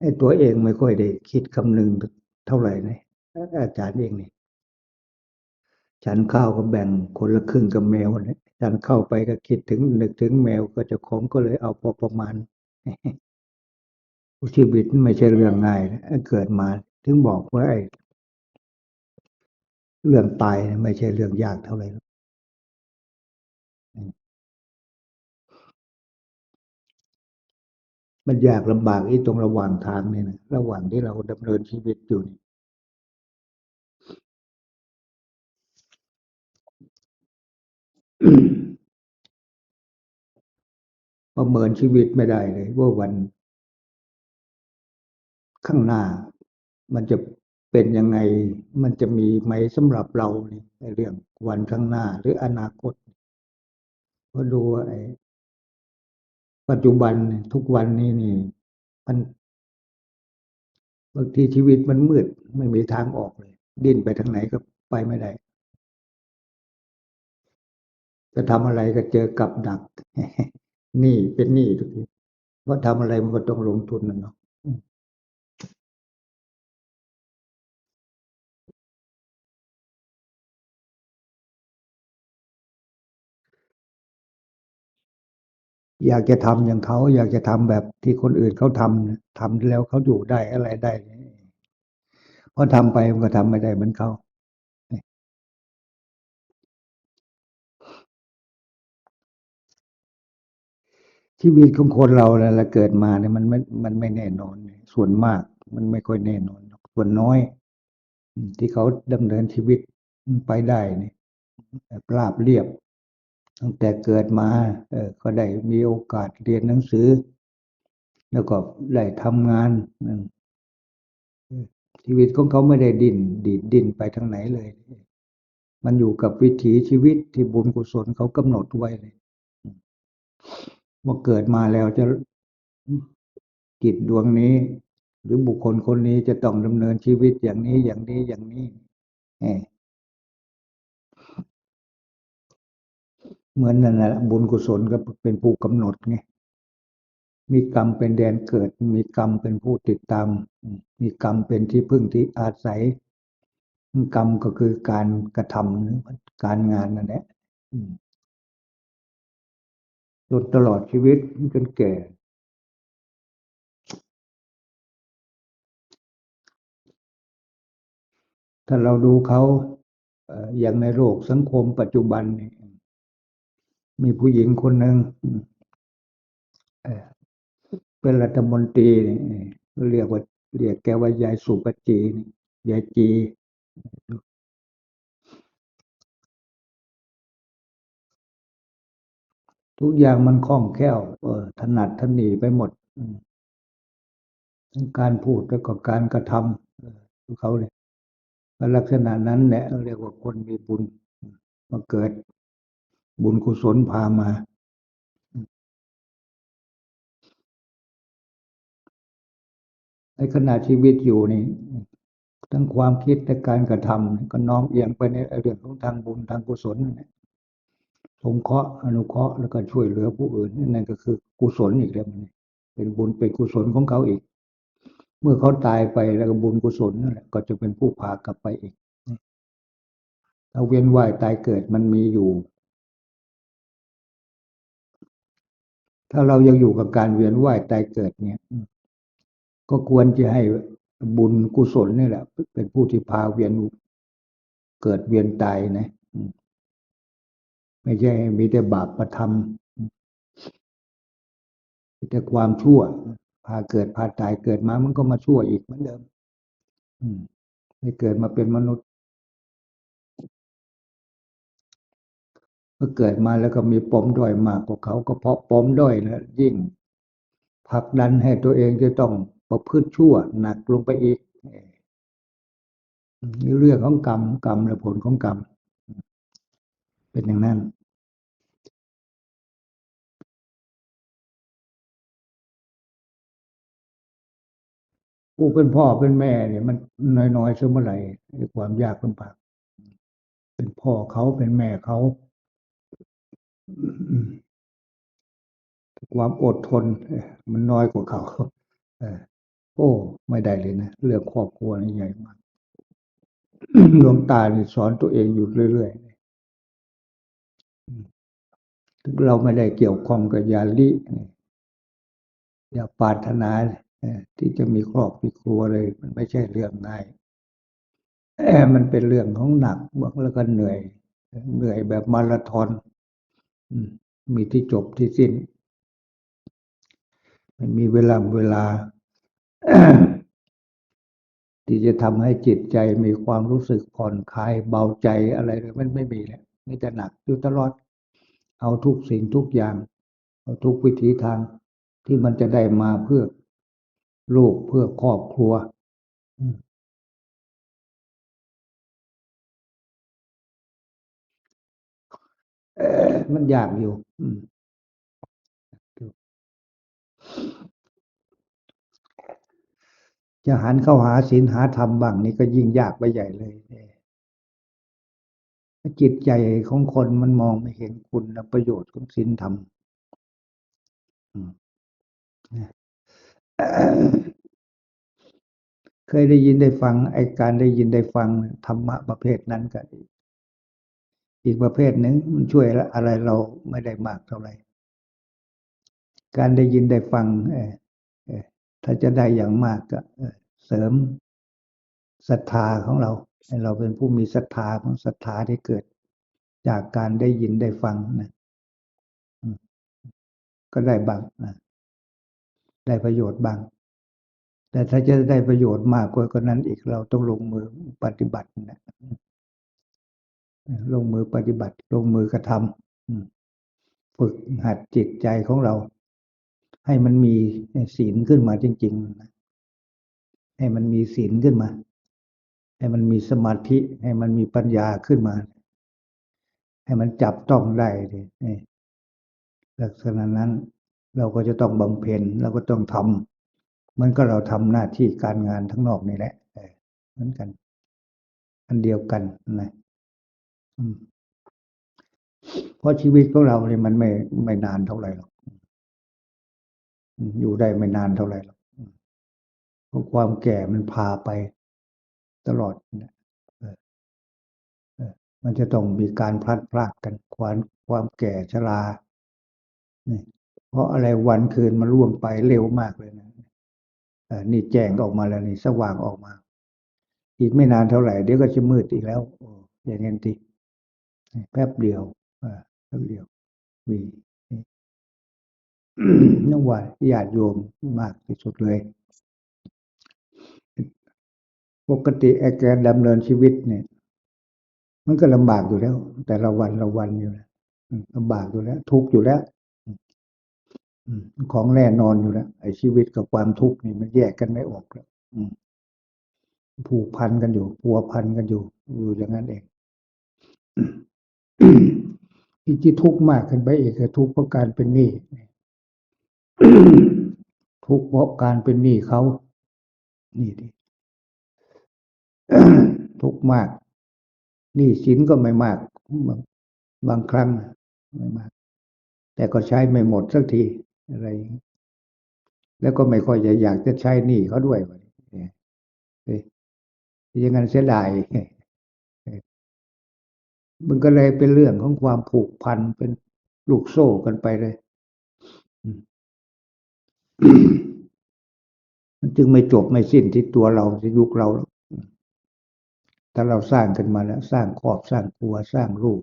ไอ้ตัวเองไม่ค่อยได้คิดคำนึงเท่าไหร่นะอาจารย์เองนี่ฉันข้าวก็แบ่งคนละครึ่งกับแมวเนี่ยฉันเข้าไปก็คิดถึงนึกถึงแมวก็จะของก็เลยเอาพอประมาณชีวิตไม่ใช่เรื่องง่ายนะเกิดมา ถึงบอกว่าไอ้เรื่องตายไม่ใช่เรื่องยากเท่าไหร่ มันยากลำบากอีตรงระหว่างทางนี่นะระหว่างที่เราดำเนินชีวิตอยู่นี่ประเมินชีวิตไม่ได้เลย ว่าวันข้างหน้า มันจะเป็นยังไง มันจะมีไหมสำหรับเรานี่ในเรื่องวันข้างหน้าหรืออนาคตเพราดูว่าไอ้ ปัจจุบันทุกวันนี้นี่ มันบางทีชีวิตมันมืดไม่มีทางออกเลย ดิ้นไปทางไหนก็ไปไม่ได้ จะทำอะไรก็เจอกับดักหนี่เป็นหนี้ทุกทีเพราะทำอะไรมันก็ต้องลงทุนนะเนาะ อยากจะทำอย่างเขาอยากจะทำแบบที่คนอื่นเขาทำนะทำแล้วเขาอยู่ได้อะไรได้เพอทำไปมันก็ทำไม่ได้เหมือนเขาชีวิตของคนเราเนี่ยเราเกิดมาเนี่ยมันไม่มันไม่แน่นอน ส่วนมาก มันไม่ค่อยแน่นอน ส่วนน้อย ที่เขาดำเนินชีวิตไปได้เนี่ยราบเรียบ ตั้งแต่เกิดมาเออก็ได้มีโอกาสเรียนหนังสือ แล้วก็ได้ทำงาน ชีวิตของเขาไม่ได้ดินดีดดินไปทางไหนเลย มันอยู่กับวิถีชีวิตที่บุญกุศลเขากำหนดไว้เลยว่าเกิดมาแล้วจะกิจดวงนี้ หรือบุคคลคนนี้จะต้องดำเนินชีวิตอย่างนี้อย่างนี้อย่างนี้ เหมือนนั่นแหละบุญกุศลก็เป็นผู้กำหนดไงมีกรรมเป็นแดนเกิด มีกรรมเป็นผู้ติดตาม มีกรรมเป็นที่พึ่งที่อาศัย กรรมก็คือการกระทำการงานนั่นแหละจนตลอดชีวิตจนแก่ ถ้าเราดูเขาอย่างในโลกสังคมปัจจุบันนี่ มีผู้หญิงคนหนึ่งเป็นรัฐมนตรีเรียกว่าเรียกแกว่ายายสุปจียายจี ทุกอย่างมันคล่องแคล่วเออถนัดถนีไปหมดทั้งการพูดแล้วก็การกระทำเขาเนี่ยลักษณะนั้นแหละเรียกว่าคนมีบุญมาเกิด บุญกุศลพามา ในขณะชีวิตอยู่นี่ ทั้งความคิดและการกระทำก็น้อมเอียงไปในเรื่องของทางบุญทางกุศลสงเคราะห์อนุเคราะห์แล้วก็ช่วยเหลือผู้อื่นนั่นก็คือกุศลอีกแล้วมันเป็นบุญเป็นกุศลของเขาอีก เมื่อเขาตายไปแล้วก็บุญกุศลนั่นแหละก็จะเป็นผู้พากลับไปอีกถ้าเวียนว่ายตายเกิดมันมีอยู่ ถ้าเรายังอยู่กับการเวียนว่ายตายเกิดเนี่ย ก็ควรจะให้บุญกุศลนี่แหละ เป็นผู้ที่พาเวียนเกิดเวียนตายนะไม่ใช่มีแต่บาปประทำมีแต่ความชั่ว พาเกิดพาตายเกิดมามันก็มาชั่วอีกเหมือนเดิมอืมให้เกิดมาเป็นมนุษย์ เมื่อเกิดมาแล้วก็มีปมด้อยมากกว่าเขาก็เพราะปมด้อยแล้วยิ่งผลักดันให้ตัวเองจะต้องประพฤติชั่วหนักลงไปอีกนี่เรื่องของกรรมกรรมและผลของกรรม เป็นอย่างนั้น ผู้เป็นพ่อเป็นแม่เนี่ยมันน้อยๆเสมอไหร่ความยากลำบากเป็นพ่อเขาเป็นแม่เขา ความอดทนมันน้อยกว่าเขาโอ้ ไม่ได้เลยนะเรื่องครอบครัวนี่ใหญ่มากหลวงตาเนี่สอนตัวเองอยู่เรื่อยๆเลยอืมถึงเราไม่ได้เกี่ยวข้องกับยาลิอย่าปรารถนาเอ่อที่จะมีครอบมีครัวเลย มันไม่ใช่เรื่องง่ายมันเป็นเรื่องของหนักแล้วก็เหนื่อย เหนื่อยแบบมาราธอน มีที่จบที่สิ้นไม่มีเวลาเวลา ที่จะทำให้จิตใจมีความรู้สึกผ่อนคลายเบาใจอะไรเลยมันไม่มีแล้วมีแต่หนักอยู่ตลอด เอาทุกสิ่งทุกอย่าง เอาทุกวิถีทางที่มันจะได้มาเพื่อลูกเพื่อครอบครัว อืม มันยากอยู่ อืมจะหันเข้าหาศีลหาธรรมบ้างนี่ก็ยิ่งยากไปใหญ่เลยจิตใจของคนมันมองไม่เห็นคุณและประโยชน์ของศีลธรรมเคยได้ยินได้ฟังไอการได้ยินได้ฟังธรรมะประเภทนั้นก็ อีกประเภทหนึ่งมันช่วยอะไรเราไม่ได้มากเท่าไหร่ การได้ยินได้ฟังถ้าจะได้อย่างมากก็เสริมศรัทธาของเราเราเป็นผู้มีศรัทธาของศรัทธาที่เกิด จากการได้ยินได้ฟังนะก็ได้บางนะได้ประโยชน์บาง แต่ถ้าจะได้ประโยชน์มากกว่านั้นอีกเราต้องลงมือปฏิบัตินะ ลงมือปฏิบัติ ลงมือกระทำฝึกหัดจิตใจของเรา ให้มันมีศีลขึ้นมาจริง ๆ ให้มันมีศีลขึ้นมา ให้มันมีสมาธิ ให้มันมีปัญญาขึ้นมา ให้มันจับต้องได้ดินี่ลักษณะนั้น เราก็จะต้องบำเพ็ญเราก็ต้องทำเหมือนก็เราทำหน้าที่การงานทั้งนอกนี่แหละเหมือนกัน อันเดียวกันนะ เพราะชีวิตของเราเนี่ยมันไม่ไม่นานเท่าไหร่หรอกอยู่ได้ไม่นานเท่าไหร่หรอกเพราะความแก่มันพาไปตลอดนะมันจะต้องมีการพลัดพรากกัน ความความแก่ชรานี่เพราะอะไรวันคืนมันล่วงไปเร็วมากเลยนะนี่แจ้งออกมาแล้วนี่สว่างออกมา อีกไม่นานเท่าไหร่เดี๋ยวก็จะมืดอีกแล้วอย่างงั้นที แป๊บเดียวแป๊บเดียวมีนึกว่าญาติโยมมากที่สุดเลย ปกติไอ้การดำเนินชีวิตเนี่ย มันก็ลำบากอยู่แล้ว แต่ละวันละวันอยู่แล้วลำบากอยู่แล้ว ทุกข์อยู่แล้วของแน่นอนอยู่แล้วไอ้ชีวิตกับความทุกข์นี่มันแยกกันไม่ออกแล้วผูกพันกันอยู่พัวพันกันอยู่อยู่อย่างนั้นเอง อีกที่ทุกข์มากขึ้นไปอีกคือทุกข์เพราะการเป็นหนี้ทุกข์เพราะการเป็นหนี้เขานี่ดิทุกข์มากหนี้สินก็ไม่มาก บางครั้งไม่มาก แต่ก็ใช้ไม่หมดสักทีอะไร แล้วก็ไม่ค่อยจะอยากจะใช้หนี้เขาด้วยเนี่ยยอย่างนั้นเสียดาย มันก็เลยเป็นเรื่องของความผูกพันเป็นลูกโซ่กันไปเลย มันจึงไม่จบไม่สิ้นที่ตัวเราที่ยุคเราถ้าเราสร้างกันมาแล้ว สร้างครอบสร้างครัวสร้างลูก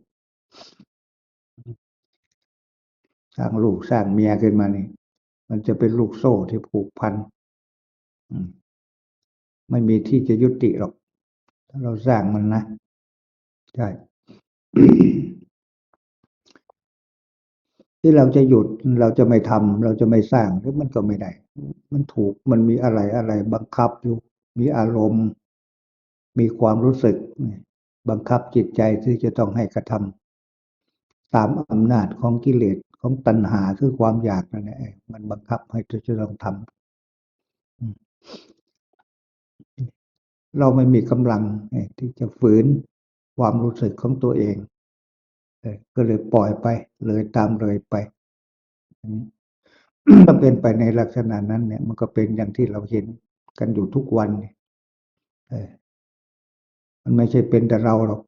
สร้างลูกสร้างเมียขึ้นมานี่มันจะเป็นลูกโซ่ที่ผูกพันไม่มีที่จะยุติหรอก ถ้าเราสร้างมันนะ ใช่ ที่เราจะหยุดเราจะไม่ทำเราจะไม่สร้างหรือมันก็ไม่ได้ มันถูกมันมีอะไรอะไรบังคับอยู่ มีอารมณ์ มีความรู้สึก บังคับจิตใจที่จะต้องให้กระทำตามอำนาจของกิเลสของตัณหาคือความอยากนั่นแหละมันบังคับให้จะต้องทำอืมเราไม่มีกำลังที่จะฝืน ความรู้สึกของตัวเองก็เลยปล่อยไป เลยตามเลยไปอย่างนี้ถ้าเป็นไปในลักษณะนั้น เนี่ย มันก็เป็นอย่างที่เราเห็นกันอยู่ทุกวันเออมันไม่ใช่เป็นแต่เราหรอก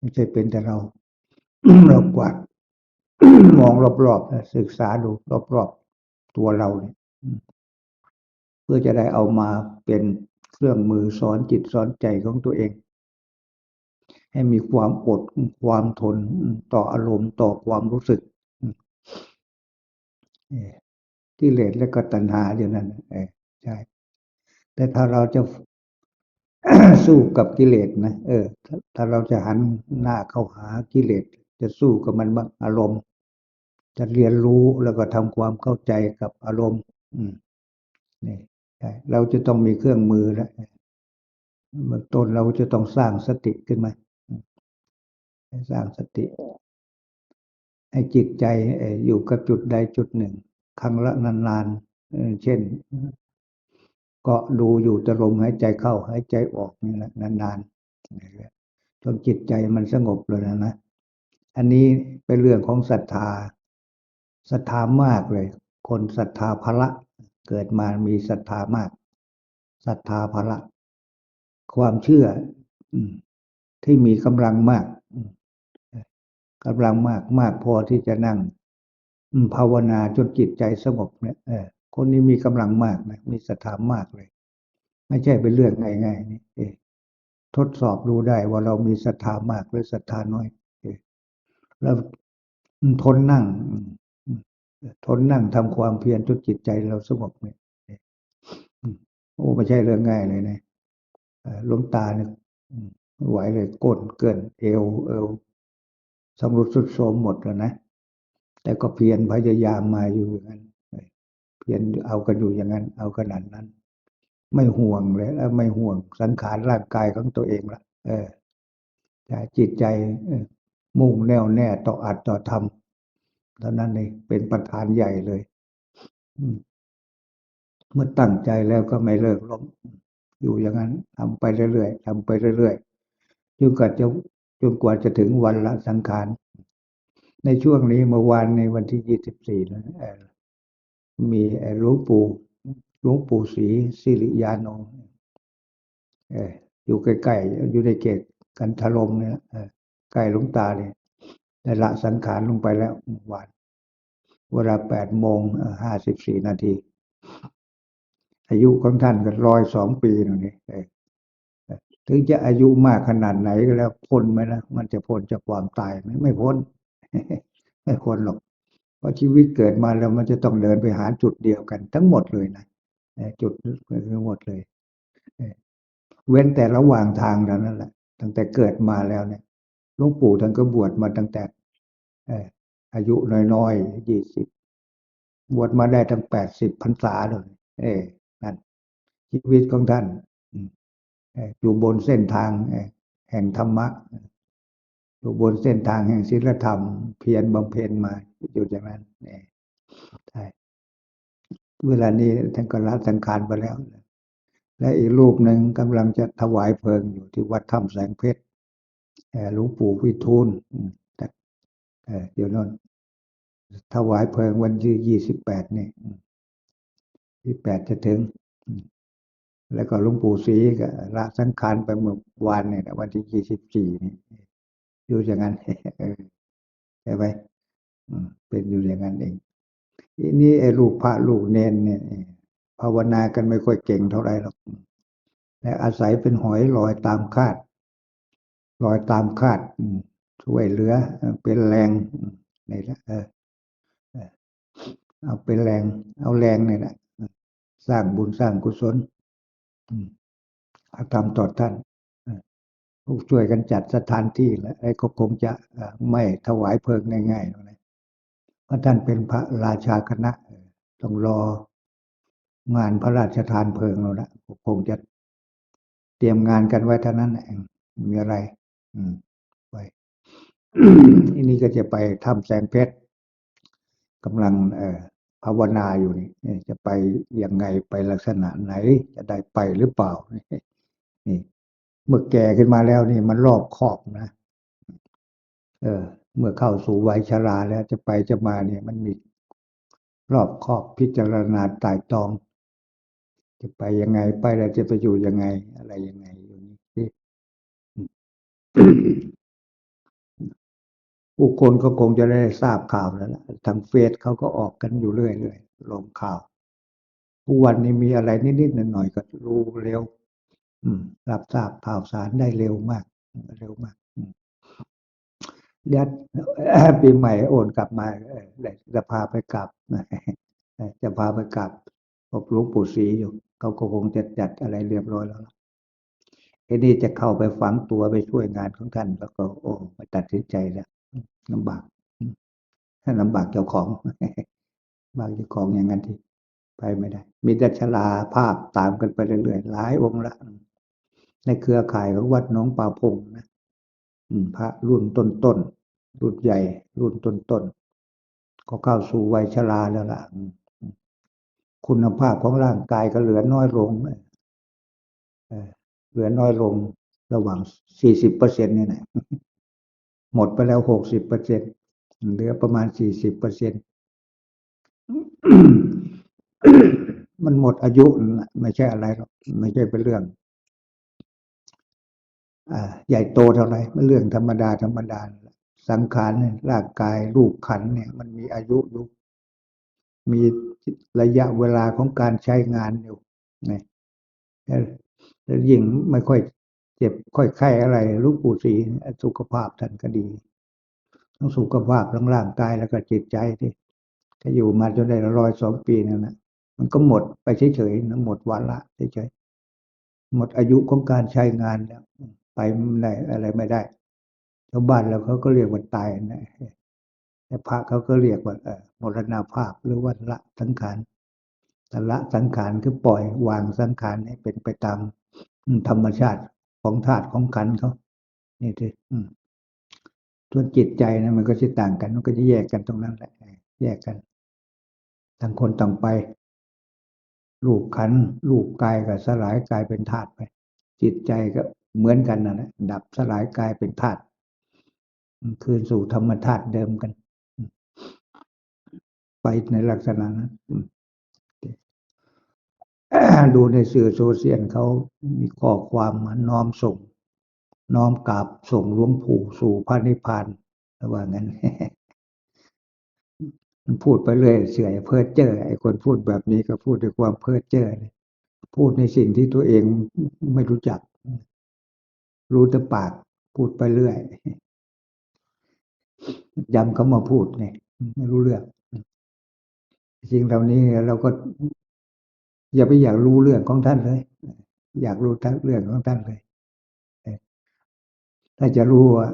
ไม่ใช่เป็นแต่เรา เรากวาดมองรอบๆนะศึกษาดูรอบๆตัวเราเนี่ยเพื่อจะได้เอามาเป็นเครื่องมือสอนจิตสอนใจของตัวเอง ให้มีความอดความทนต่ออารมณ์ต่อความรู้สึกอืมเอ่อกิเลสและก็ตัณหาอยู่นั่นใช่แต่ถ้าเราจะสู้กับกิเลสนะเออ ถ้าเราจะหันหน้าเข้าหากิเลสจะสู้กับมันบ้างอารมณ์ จะเรียนรู้แล้วก็ทำความเข้าใจกับอารมณ์ อืมนี่ใช่เราจะต้องมีเครื่องมือแล้วเบื้องต้นเราจะต้องสร้างสติขึ้นมา ให้สร้างสติ ให้จิตใจอยู่กับจุดใดจุดหนึ่ง ครั้งละนานๆ เช่น ก็ดูอยู่ต่ลมหายใจเข้าหายใจออกนี่แหละนานๆจนจิตใจมันสงบเลยนะนะ อันนี้เป็นเรื่องของศรัทธาศรัทธามากเลย คนศรัทธาพระเกิดมามีศรัทธามากศรัทธาพระความเชื่อที่มีกำลังมาก กำลังมากมากพอที่จะนั่งภาวนาจนจิตใจสงบเนี่ยเออคนนี้มีกำลังมากนะมีศรัทธามากเลย ไม่ใช่เป็นเรื่องง่ายๆนี่เอทดสอบดูได้ว่าเรามีศรัทธามากหรือศรัทธาน้อยเอแล้วทนนั่งทนนั่งทำความเพียรจนจิตใจเราสงบเนี่ยโอ้ไม่ใช่เรื่องง่ายเลยนะเอ่อหลวงตาเนี่ยไม่ไหวเลยก้นเกินเอวเอว สำรุดสุดโทมหมดแล้วนะ แต่ก็เพียรพยายามมาอยู่อย่างนั้น เพียรเอากันอยู่อย่างนั้น เอาขนาดนั้น ไม่ห่วงเลยแล้วไม่ห่วงสังขารร่างกายของตัวเองละเออจิตใจมุ่งแน่วแน่ต่ออัดต่อทำเท่านั้นเองเป็นประธานใหญ่เลยเมื่อตั้งใจแล้วก็ไม่เลิกล้มอยู่อย่างนั้นทำไปเรื่อยๆทำไปเรื่อยๆจนกว่าจะ จนกว่าจะถึงวันละสังขาร ในช่วงนี้เมื่อวานในวันที่ยี่สิบสี่นะมีหลวงปู่หลวงปู่ศรีสิริยานอออยู่ใกล้ๆอยู่ในเขตกันทลมเนี่ยใกล้หลวงตาเนี่ยได้ละสังขารลงไปแล้วเมื่อวานเวลาแปดโมงห้าสิบสี่นาที อายุของท่านก็ร้อยสองปีนู่นนี่เออ ถึงจะอายุมากขนาดไหนก็แล้วพ้นไหมนะมันจะพ้นจากความตายไหมไม่พ้น ไม่พ้นหรอก เพราะชีวิตเกิดมาแล้วมันจะต้องเดินไปหาจุดเดียวกัน ทั้งหมดเลยนะจุดทั้งหมดเลย เว้นแต่ระหว่างทางเท่านั้นแหละ ตั้งแต่เกิดมาแล้วเนี่ยหลวงปู่ท่านก็บวชมาตั้งแต่อายุน้อยๆยี่สิบบวชมาได้ทั้งแปดสิบพรรษาเลย เอนั่นชีวิตของท่าน อยู่บนเส้นทางแห่งธรรมะ อยู่บนเส้นทางแห่งศีลธรรม เพียรบำเพ็ญมาอยู่อย่างนั้นนี่ใช่เวลานี้ท่านก็ละสังขารไปแล้ว และอีกรูปหนึ่งกำลังจะถวายเพลิงอยู่ที่วัดถ้ำแสงเพชรหลวงปู่วิทูลเอออยู่โนั่นถวายเพลิงวันที่ยี่สิบแปดนี่ยี่แปดจะถึง แล้วก็หลวงปู่ศรีก็ละสังขารไปเมื่อวานเนี่ยวันที่ยี่สิบสี่นี่อยู่อย่างนั้นใช่ไหมเป็นอยู่อย่างนั้นเองทีนี้ไอ้ลูกพระลูกเนนเนี่ยภาวนากันไม่ค่อยเก่งเท่าไหร่หรอกแต่อาศัยเป็นหอยลอยตามคาดลอยตามคาดช่วยเหลือ เป็นแรงนี่แหละเออเออเอาเป็นแรง เอาแรงนี่แหละสร้างบุญสร้างกุศล อืมเอาทำต่อท่านพวกช่วยกันจัดสถานที่แล้วไอ้ก็คงจะไม่ถวายเพลิงง่ายๆเพราะท่านเป็นพระราชาคณะต้องรองานพระราชทานเพลิงแล้วนะคงจะเตรียมงานกันไว้เท่านั้นเองมีอะไร อืมไปทีนี้ก็จะไปถ้ำแสงเพชรกำลัง เอ่อ ภาวนาอยู่นี่จะไปยังไงไปลักษณะไหน จะได้ไปหรือเปล่านี่เมื่อแก่ขึ้นมาแล้วนี่มันรอบคอบนะ เออ เมื่อเข้าสู่วัยชราแล้วจะไปจะมาเนี่ย มันมีรอบคอบพิจารณาตร่ตอง จะไปยังไงไปแล้วจะไปอยู่ยังไง อะไรยังไงอยู่นี่ ผู้คนก็คงจะได้ทราบข่าวแล้วล่ะทางเฟซเขาก็ออกกันอยู่เรื่อยๆลงข่าวทุกวันนี้มีอะไรนิดๆหน่อยๆก็รู้เร็ว อืม รับทราบข่าวสารได้เร็วมาก เร็วมากอืมเดี๋ยวปีใหม่โอนกลับมาจะพาไปกลับจะพาไปกลับพบหลวงปู่ศรีอยู่เขาก็คงจะจัดอะไรเรียบร้อยแล้วล่ะไอ้นี่จะเข้าไปฝังตัวไปช่วยงานของท่านแล้วก็โอ้ไม่ตัดสินใจแล้ว ลำบาก อืม ถ้าลำบากเจ้าของบางเจ้าของ อย่างนั้นที่ไปไม่ได้ มีแต่ชลาภาพตามกันไปเรื่อย ๆ หลายองค์ละในเครือข่ายของวัดหน้องป่าพงนะ อืม พระรุ่นต้น ๆ รุ่นใหญ่ รุ่นต้น ๆ ก็เข้าสู่วัยชราแล้วล่ะ อืมคุณภาพของร่างกายก็เหลือน้อยลง เออเหลือน้อยลงระหว่างสี่สิบเปอร์เซ็นนี่ยนะ หมดไปแล้วหกสิบเปอร์เซ็นเหลือประมาณสี่สิบเปอร์เซ็นมันหมดอายุไม่ใช่อะไรหรอกไม่ใช่เป็นเรื่องอใหญ่โตเท่าไหร่มันเรื่องธรรมดาธรรมดานั่นแหละสังขารเนี่ยร่างกายรูปขันเนี่ย มันมีอายุอยู่มีระยะเวลาของการใช้งานอยู่นะแล้วยิ่งไม่ค่อย เจ็บค่อยไข้อะไรลูกปู่ศรีสุขภาพท่านก็ดี ทั้งสุขภาพทั้งร่างกายแล้วก็จิตใจที่ถ้าอยู่มาจนได้ร้อยสองปีนั่นนะมันก็หมดไปเฉยๆนะหมดวาระเฉยๆหมดอายุของการใช้งานแล้วไปไม่ได้อะไรไม่ได้ชาวบ้านเราเขาก็เรียกว่าตายนะแต่พระเขาก็เรียกว่าเออมรณภาพหรือว่าละสังขารแต่ละสังขารคือปล่อยวางสังขารให้เป็นไปตามธรรมชาติ ของธาตุของขันเขานี่ที่ส่วนจิตใจนะมันก็จะต่างกัน มันก็จะแยกกันตรงนั้นแหละแยกกันต่างคนต่างไปรูปขันรูปกายก็สลายกายเป็นธาตุไป จิตใจก็เหมือนกันนะนะดับสลายกายเป็นธาตุคืนสู่ธรรมธาตุเดิมกัน ไปในลักษณะนั้น ดูในสื่อโซเชียลเขามีข้อความมาน้อมส่ง น้อมกราบส่งหลวงปู่สู่พระนิพพานว่างั้น มันพูดไปเรื่อยเฉยเพ้อเจ้อไอ้คนพูดแบบนี้ก็พูดด้วยความเพ้อเจ้อพูดในสิ่งที่ตัวเองไม่รู้จัก รู้แต่ปากพูดไปเรื่อยย้ำเขามาพูดไงไม่รู้เรื่องสิ่งเหล่านี้เราก็ อย่าไปอยากรู้เรื่องของท่านเลย อยากรู้ทั้งเรื่องของท่านเลยถ้าจะรู้ว่า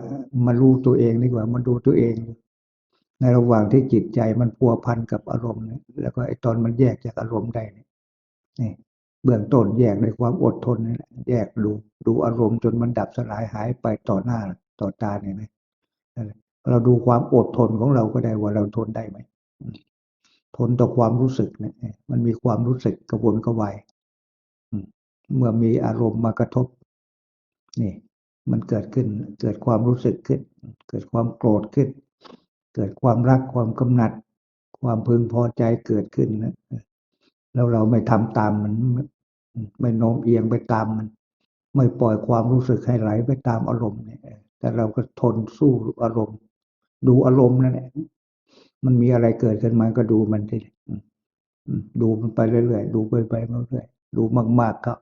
มารู้ตัวเองดีกว่ามาดูตัวเอง ในระหว่างที่จิตใจมันพัวพันกับอารมณ์แล้วก็ไอ้ตอนมันแยกจากอารมณ์ได้นี่เบื้องต้นแยกด้วยความอดทนนี่แหละแยกดูดูอารมณ์จนมันดับสลายหายไปต่อหน้าต่อตาเนี่ยนะเราดูความอดทนของเราก็ได้ว่าเราทนได้ไหม ทนต่อความรู้สึกเนี่ยมันมีความรู้สึกกระวนกระวายเมื่อมีอารมณ์มากระทบ นี่ มันเกิดขึ้น เกิดความรู้สึกขึ้น เกิดความโกรธขึ้น เกิดความรักความกำหนัด ความพึงพอใจเกิดขึ้นนะแล้วเราไม่ทำตามมัน ไม่โน้มเอียงไปตามมัน ไม่ปล่อยความรู้สึกให้ไหลไปตามอารมณ์เนี่ยแต่เราก็ทนสู้อารมณ์ ดูอารมณ์นั่นแหละ มันมีอะไรเกิดขึ้นมาก็ดูมันทีดูมันไปเรื่อยๆดูไปไปเรื่อยๆดูมากๆก็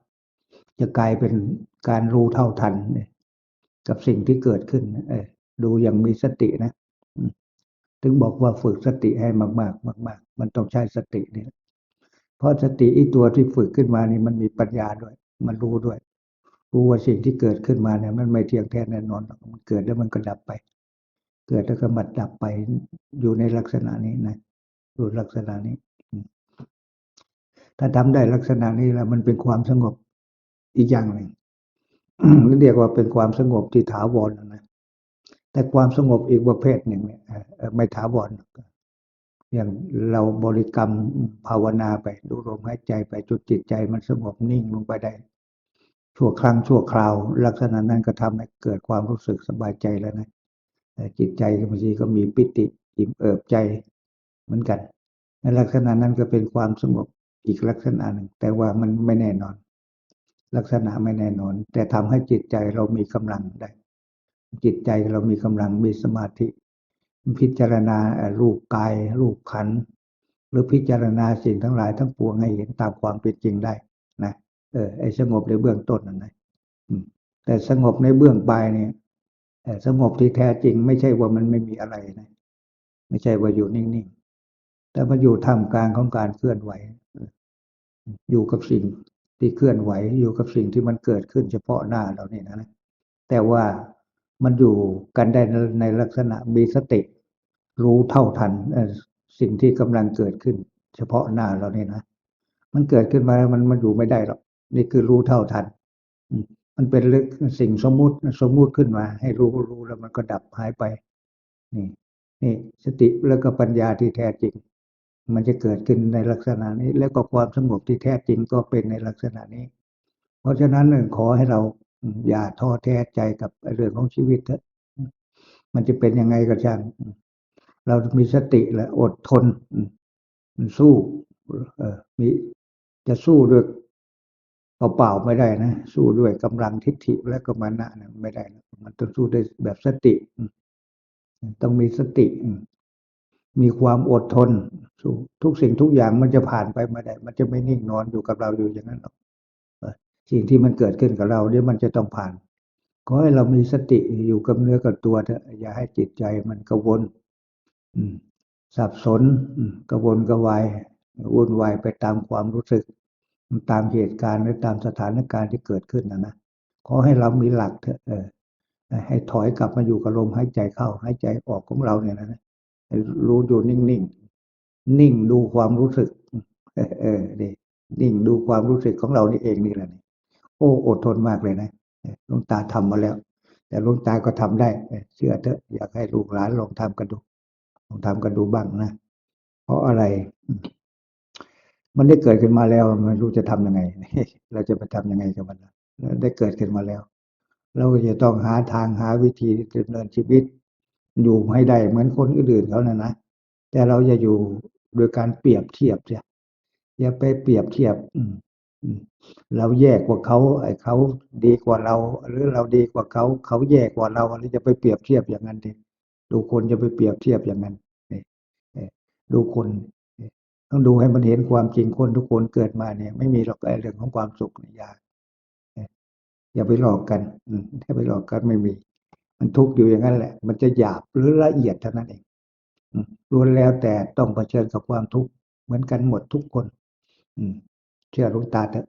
จะกลายเป็นการรู้เท่าทันเนี่ยกับสิ่งที่เกิดขึ้นเออดูอย่างมีสตินะถึงบอกว่าฝึกสติให้มากๆ มาก ๆ มันต้องใช้สตินี่เพราะสติไอีตัวที่ฝึกขึ้นมานี่มันมีปัญญาด้วย มันรู้ด้วย รู้ว่าสิ่งที่เกิดขึ้นมาเนี่ย มันไม่เที่ยงแท้แน่นอนมันเกิดแล้วมันก็ดับไป เกิดแล้วก็บัดดับไปอยู่ในลักษณะนี้นะอยู่ลักษณะนี้ ถ้าทำได้ลักษณะนี้แล้วมันเป็นความสงบอีกอย่างหนึ่งเรียกว่าเป็นความสงบที่ถาวรนะแต่ความสงบอีกประเภทหนึ่งเนี่ยไม่ถาวรอย่างเราบริกรรมภาวนาไปดูลมหายใจไปจุดจิตใจ มันสงบนิ่งลงไปได้ชั่วครั้งชั่วคราว ลักษณะนั้นก็ทำให้เกิดความรู้สึกสบายใจแล้วนะ จิตใจบางทีก็มีปิติอิ่มเอิบใจเหมือนกันในลักษณะนั้นก็เป็นความสงบอีกลักษณะหนึ่ง แต่ว่ามันไม่แน่นอน ลักษณะไม่แน่นอน แต่ทำให้จิตใจเรามีกำลังได้ จิตใจเรามีกำลังมีสมาธิ พิจารณารูปกายรูปขันหรือพิจารณาสิ่งทั้งหลายทั้งปวงให้เห็นตามความเป็นจริงได้นะเออไอ้สงบในเบื้องต้นนั่นนะแต่สงบในเบื้องปลายเนี่ย เอ่สงบที่แท้จริง ไม่ใช่ว่ามันไม่มีอะไรนะ ไม่ใช่ว่าอยู่นิ่งๆ แต่มันอยู่ท่ามกลางของการเคลื่อนไหว อยู่กับสิ่งที่เคลื่อนไหว อยู่กับสิ่งที่มันเกิดขึ้นเฉพาะหน้าเราเนี่ยนะแต่ว่ามันอยู่กันได้ในลักษณะมีสติ รู้เท่าทันสิ่งที่กำลังเกิดขึ้น เฉพาะหน้าเราเนี่ยนะมันเกิดขึ้นมามันมันอยู่ไม่ได้หรอกนี่คือรู้เท่าทันอื มันเป็นเรื่องสิ่งสมมุติสมมุติขึ้นมา ให้รู้รู้แล้วมันก็ดับหายไป นี่ นี่สติแล้วก็ปัญญาที่แท้จริง มันจะเกิดขึ้นในลักษณะนี้ แล้วก็ความสงบที่แท้จริงก็เป็นในลักษณะนี้ เพราะฉะนั้นเนี่ยขอให้เราอย่าท้อแท้ใจกับเรื่องของชีวิตเถอะมันจะเป็นยังไงก็ช่างเรามีสติและอดทนสู้เออมีจะสู้ด้วย เปล่าๆไม่ได้นะ สู้ด้วยกำลังทิฏฐิและก็มานะนะไม่ได้นะมันต้องสู้ด้วยแบบสติ ต้องมีสติ มีความอดทน สู้ทุกสิ่งทุกอย่างมันจะผ่านไปไม่ได้ มันจะไม่นิ่งนอนอยู่กับเราอยู่อย่างนั้นหรอกสิ่งที่มันเกิดขึ้นกับเราเดี๋ยวมันจะต้องผ่านขอให้เรามีสติอยู่กับเนื้อกับตัวเถอะอย่าให้จิตใจมันกระวนสับสนกระวนกระวายวุ่นวายไปตามความรู้สึก ตามเหตุการณ์หรือตามสถานการณ์ที่เกิดขึ้นนะนะขอให้เรามีหลักเถอะเออให้ถอยกลับมาอยู่กับลมหายใจเข้าหายใจออกของเราเนี่ยนะนะรู้อยู่นิ่งๆนิ่งดูความรู้สึก เออเนี่นิ่งดูความรู้สึกของเรานี่เองนี่แหละนี่โอ้อดทนมากเลยนะหลวงตาทำมาแล้ว แต่หลวงตาก็ทำได้ เชื่อเถอะ อยากให้ลูกหลานลองทำกันดูลองทำกันดูบ้างนะเพราะอะไร มันได้เกิดขึ้นมาแล้วไม่รู้จะทำยังไง เราจะไปทำยังไงกับมันล่ะได้เกิดขึ้นมาแล้ว เราก็จะต้องหาทางหาวิธีดำเนินชีวิต อยู่ให้ได้เหมือนคนอื่นเขานะนะแต่เราจะอยู่โดยการเปรียบเทียบเสียอย่าไปเปรียบเทียบ อืเราแย่กว่าเขาไอ้เขาดีกว่าเรา หรือเราดีกว่าเขาเขาแย่กว่าเราอะไรจะไปเปรียบเทียบอย่างนั้นดิดูคนจะไปเปรียบเทียบอย่างนั้นนี่ดูคน ต้องดูให้มันเห็นความจริงคนทุกคนเกิดมาเนี่ย ไม่มีหรอกไอ้เรื่องของความสุขเนี่ยอยาอย่าไปหลอกกันถ้าไปหลอกกันไม่มี มันทุกข์อยู่อย่างนั้นแหละ มันจะหยาบหรือละเอียดเท่านั้นเองอืมล้วนแล้วแต่ต้องเผชิญกับความทุกข์เหมือนกันหมดทุกคน อืมเชื่อลุงตาเถอะ